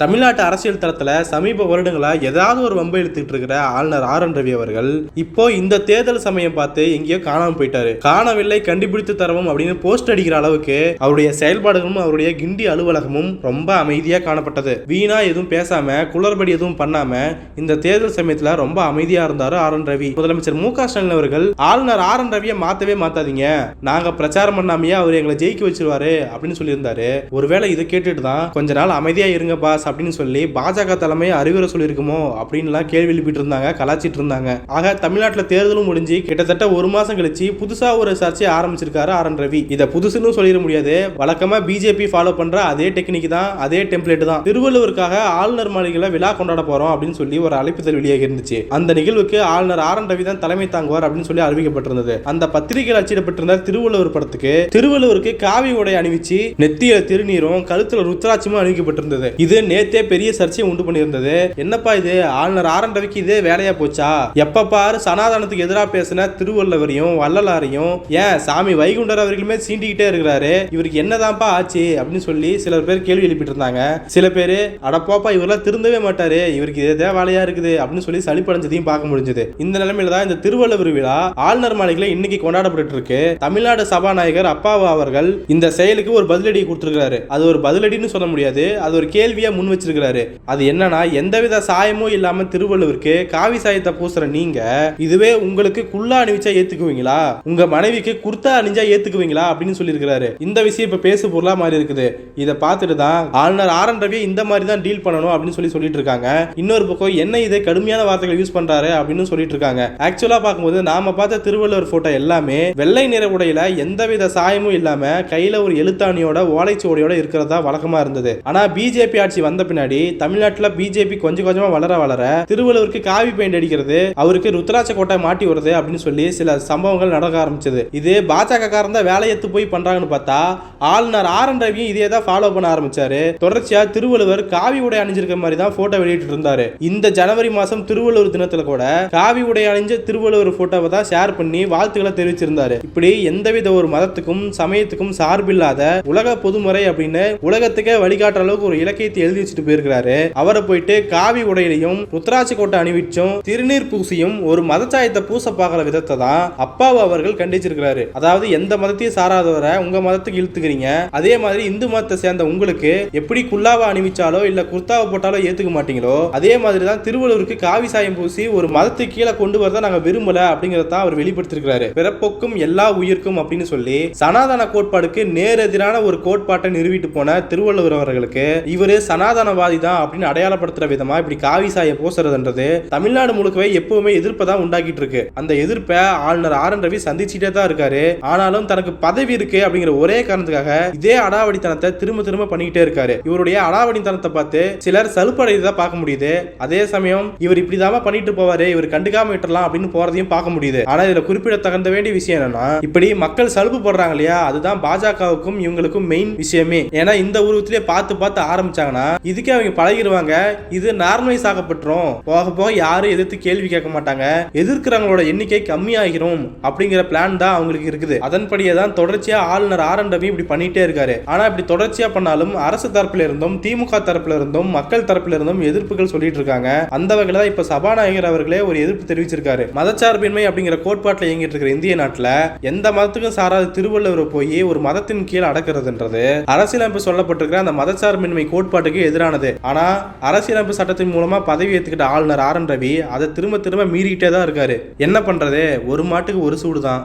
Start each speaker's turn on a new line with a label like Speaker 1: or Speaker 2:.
Speaker 1: தமிழ்நாட்டு அரசியல் தளத்துல சமீப வருடங்களா ஏதாவது ஒரு வம்பை எடுத்துக்கிட்டு இருக்கிற ஆளுநர் ஆர் என் ரவி அவர்கள் இப்போ இந்த தேர்தல் சமயம் பார்த்து எங்கேயோ காணாம போயிட்டாரு. காணவில்லை கண்டுபிடித்து தரவும் அப்படின்னு போஸ்ட் அடிக்கிற அளவுக்கு அவருடைய செயல்பாடுகளும் அவருடைய கிண்டி அலுவலகமும் ரொம்ப அமைதியா காணப்பட்டது. வீணா எதுவும் பேசாம குளறுபடி எதுவும் பண்ணாம இந்த தேர்தல் சமயத்துல ரொம்ப அமைதியா இருந்தாரு ஆர் என் ரவி. முதலமைச்சர் மு க ஸ்டாலின் அவர்கள் ஆளுநர் ஆர் என் ரவியை மாத்தவே மாத்தாதீங்க. நாங்க பிரச்சாரம் பண்ணாமையே அவர் எங்களை ஜெயிக்க வச்சிருவாரு அப்படின்னு சொல்லியிருந்தாரு. ஒருவேளை இதை கேட்டுட்டு தான் கொஞ்ச நாள் அமைதியா இருங்க பாஸ் அப்படின்னு சொல்லி பாஜக தலைமை அறிவுரை சொல்லியிருக்குமோ அப்படின்லாம் கேள்வி எழுப்பிட்டு இருந்தாங்க கலாச்சிட்டு இருந்தாங்க ஆக தமிழ்நாட்டில் தேர்தலும் முடிஞ்சு கிட்டத்தட்ட ஒரு மாசம் கழிச்சு புதுசா ஒரு சர்ச்சை ஆரம்பிச்சிருக்காரு ஆர். என். ரவி. இதை புதுசுன்னு சொல்லிட முடியாது. வழக்கமா பிஜேபி ஃபாலோ பண்ற அதே டெக்னிக் தான் அதே டெம்ப்ளேட் தான். திருவள்ளுவருக்காக ஆளுநர் மாளிகையில் விழா கொண்டாட போறோம் அப்படின்னு சொல்லி ஒரு அழைப்புதல் வெளியாக இருந்துச்சு அந்த நிகழ்வுக்கு ஆளுநர் ஆர். என். ரவி தான் தலைமை தாங்குவார் அப்படின்னு சொல்லி அறிவிக்கப்பட்டிருந்தது. அந்த பத்திரிகையில் அச்சிடப்பட்டிருந்த திருவள்ளுவர் படத்துக்கு திருவள்ளுவருக்கு காவி உடை அணிவிச்சு நெத்தியில திருநீரும் கழுத்துல ருத்ராட்சமும் அணிவிக்கப்பட்டிருந்தது. இது நேத்தே பெரிய சர்ச்சையை உண்டு பண்ணியிருந்தது. என்னப்பா இது? ஆளுநர் ஆர் என் ரவிக்கு இதே வேலையா போச்சா? எப்ப பாரு சனாதனத்துக்கு எதிராக பேசின திருவள்ளுவரையும் வள்ளலாரையும் ஏன் சாமி வைகுண்டர் அவர்களுமே சீண்டிக்கிட்டே இருக்கிறாரு. இவருக்கு என்னதான்ப்பா ஆச்சு? அப்படின்னு சொல்லி சில பேர் கேள்வி எழுப்பிட்டு இருந்தாங்க. சில பேர் அடப்போப்பா இவரெல்லாம் திருந்தவே மாட்டாரு. இவருக்கு இதே வேலையா இருக்குது. அப்படின்னு சொல்லி சளிப்படைஞ்சதையும் பார்க்க முடிஞ்சது. இந்த நிலைமையில தான் இந்த திருவள்ளுவர் விழா ஆளுநர் மாளிகையில் இன்னைக்கு கொண்டாடப்பட்டு இருக்கு. தமிழ்நாடு சபாநாயகர் அப்பாவு அவர்கள் இந்த செயலுக்கு ஒரு பதிலடி கொடுத்திருக்கிறாரு. அது ஒரு பதிலடின்னு சொல்ல முடியாது. அது ஒரு கேள்வியா முன் முன் வச்சிருக்கிறாரு அது என்னன்னா எந்தவித சாயமும் இல்லாம திருவள்ளுவருக்கு காவி சாயத்தை பூசுற நீங்க இதுவே உங்களுக்கு குள்ளா அணிவிச்சா ஏத்துக்குவீங்களா? உங்க மனைவிக்கு குர்த்தா அணிஞ்சா ஏத்துக்குவீங்களா? அப்படின்னு சொல்லியிருக்கிறாரு. இந்த விஷயம் இப்ப பேசு பொருளா மாறி இருக்குது. இதை பார்த்துட்டு தான் ஆளுநர் ஆர் என் ரவி இந்த மாதிரி தான் டீல் பண்ணணும் அப்படின்னு சொல்லி சொல்லிட்டு இருக்காங்க இன்னொரு பக்கம் என்ன இதை கடுமையான வார்த்தைகள் யூஸ் பண்றாரு அப்படின்னு சொல்லிட்டு இருக்காங்க ஆக்சுவலா பார்க்கும்போது நாம பார்த்த திருவள்ளுவர் போட்டோ எல்லாமே வெள்ளை நிற உடையில எந்தவித சாயமும் இல்லாம கையில ஒரு எழுத்தாணியோட ஓலைச்சுவடியோட இருக்கிறதா வழக்கமா இருந்தது. ஆனா பிஜேபி ஆட்சி வந்த பின்னாடி தமிழ்நாட்டுல பிஜேபி கொஞ்சம் கொஞ்சமா வளர வளர திருவள்ளுவருக்கு காவி பெயிண்ட் அடிக்கிறது அவருக்கு ருத்ராட்ச கோட்டை மாட்டி வருது அப்படின்னு சொல்லி சில சம்பவங்கள் நடக்க ஆரம்பிச்சது. இது பாஜக காரந்த வேலையத்து போய் பண்றாங்கன்னு பார்த்தா ஆளுநர் ஆர் என் ரவியும் இதே தான் ஃபாலோ பண்ண ஆரம்பிச்சாரு. தொடர்ச்சியா திருவள்ளுவர் காவி உடை அணிஞ்சிருக்க மாதிரி தான் போட்டோ வெளியிட்டு இருந்தாரு. இந்த ஜனவரி மாசம் திருவள்ளுவர் தினத்துல கூட காவி உடை அணிஞ்ச திருவள்ளுவர் போட்டோவை தான் ஷேர் பண்ணி வாழ்த்துக்களை தெரிவிச்சிருந்தாரு. இப்படி எந்தவித ஒரு மதத்துக்கும் சமயத்துக்கும் சார்பில்லாத உலக பொதுமுறை அப்படின்னு உலகத்துக்கே வழிகாட்டுற அளவுக்கு ஒரு இலக்கியத்தை எழுதி வச்சுட்டு போயிருக்கிறாரு. அவரை போயிட்டு காவி உடையிலையும் ருத்ராட்சி கோட்டை அணிவிச்சும் திருநீர் பூசியும் ஒரு மதச்சாயத்தை பூச பார்க்குற விதத்தை தான் அப்பாவு அவர்கள் கண்டிச்சிருக்கிறாரு. அதாவது எந்த மதத்தையும் சாராதவரை உங்க மதத்துக்கு இழுத்துக்கிறீங்க. அதே மாதிரி இந்து மதத்தை சேர்ந்த உங்களுக்கு எப்படி குல்லாவை அணிவிச்சாலோ இல்ல குர்தாவை போட்டாலோ ஏத்துக்க மாட்டீங்களோ அதே மாதிரி தான் திருவள்ளுவருக்கு காவி சாயம் பூசி ஒரு மதத்துக்கு கீழே கொண்டு வரதான் நாங்க விரும்பல அப்படிங்கறத அவர் வெளிப்படுத்திருக்கிறாரு. பிறப்புக்கும் எல்லா உயிர்க்கும் அப்படின்னு சொல்லி சனாதன கோட்பாடுக்கு நேரெதிரான ஒரு கோட்பாட்டை நிறுவிட்டு போன திருவள்ளுவர் அவர்களுக்கு இவரு சனாதனவாதி தான் அப்படின்னு அடையாளப்படுத்துற விதமா இப்படி காவி சாய போசுறதுன்றது தமிழ்நாடு முழுக்கவே எப்பவுமே எதிர்ப்பை தான் உண்டாக்கிட்டு இருக்கு. அந்த எதிர்ப்பை ஆளுநர் ஆர் என் ரவி சந்திச்சுட்டே தான் இருக்காரு. ஆனாலும் தனக்கு பதவி இருக்கு அப்படிங்கிற ஒரே காரணத்துக்காக இதே அடாவடித்தனத்தை திரும்ப திரும்ப பண்ணிக்கிட்டே இருக்காரு. இவருடைய அடாவடித்தனத்தை பார்த்து சிலர் சலுப்படையதை பார்க்க முடியுது. அதே சமயம் இவர் இப்படிதாம பண்ணிட்டு போவாரு. இவர் கண்டுக்காம விட்டுலாம் அப்படின்னு போறதையும் பார்க்க முடியுது. ஆனா இதுல குறிப்பிடத்தகுந்த வேண்டிய விஷயம் என்னன்னா இப்படி மக்கள் சலுப்பு போடுறாங்க இல்லையா? அதுதான் பாஜகவுக்கும் இவங்களுக்கும் மெயின் விஷயமே. ஏன்னா இந்த உருவத்திலே பார்த்து பார்த்து ஆரம்பிச்சாங்கன்னா இதுக்கே அவங்க பழகிடுவாங்க இது நார்மலைஸ் ஆகப்பட்டுரும். போக போக யாரும் எதிர்த்து கேள்வி கேட்க மாட்டாங்க. எதிர்க்கிறவங்களோட எண்ணிக்கை கம்மியாகிரும் அப்படிங்கிற பிளான் தான் அவங்களுக்கு இருக்குது. அதன்படியே தான் தொடர்ச்சியா ஆளுநர் ஆர் என் ரவி இப்படி பண்ணிட்டே இருக்காரு. ஆனா இப்படி தொடர்ச்சியா பண்ணாலும் அரசு தரப்புல இருந்தும் திமுக தரப்புல இருந்தும் மக்கள் தரப்புல இருந்தும் எதிர்ப்புகள் சொல்லிட்டு இருக்காங்க. அந்த வகையில தான் இப்ப சபாநாயகர் அவர்களே ஒரு எதிர்ப்பு தெரிவிச்சிருக்காரு. மதச்சார்பின்மை அப்படிங்கிற கோட்பாட்டில் இயங்கிட்டு இருக்கிற இந்திய நாட்டில் எந்த மதத்துக்கும் சாராத திருவள்ளுவர் போய் ஒரு மதத்தின் கீழ் அடக்கிறதுன்றது அரசியலமைப்பு சொல்லப்பட்டிருக்கிற அந்த மதச்சார்பின்மை கோட்பாட்டுக்கு எதிரானது. ஆனா அரசியலமைப்பு சட்டத்தின் மூலமா பதவி ஏத்துக்கிட்ட ஆளுநர் ஆர் என் ரவி அதை திரும்ப திரும்ப மீறிக்கிட்டே தான் இருக்காரு. என்ன பண்றது? ஒரு மாட்டுக்கு ஒரு சூடு தான்